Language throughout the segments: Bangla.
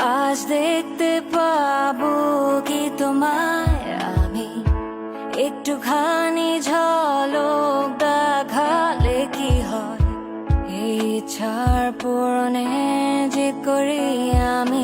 আজ দেখতে পাবো কি তোমায় আমি। একটুখানি ঝলক দেখালে কি হয়? এই ছাড় পূরণে যে করি আমি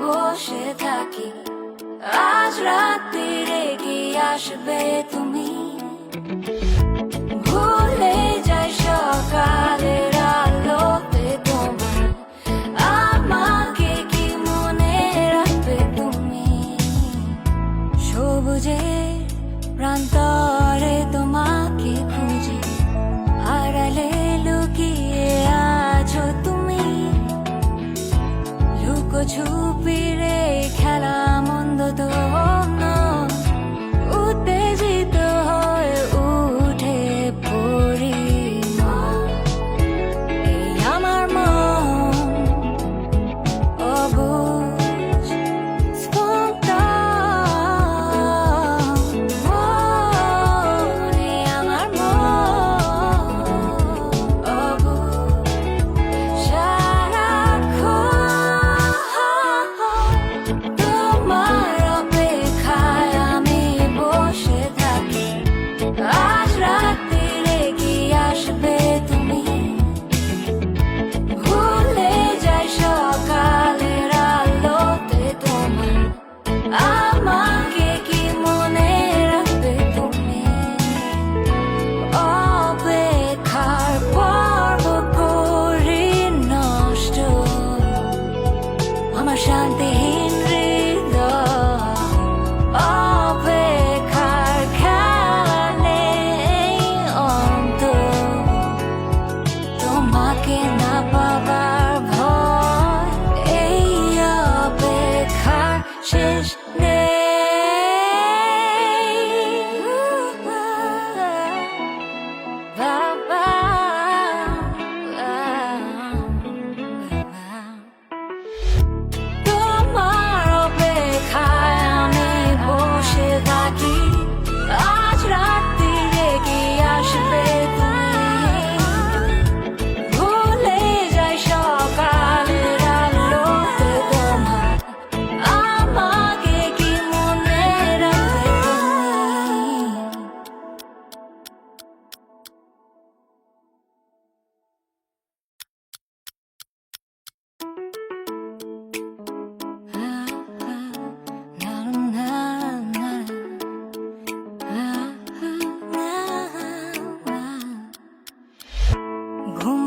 বসে থাকি। আজ রাত্রিরে কি আসবে তুমি। ভুলে যাই সকালের আলোতে রাখবে তুমি? সবুজের প্রান্তরে তোমাকে লুকিয়ে তুমি। walking.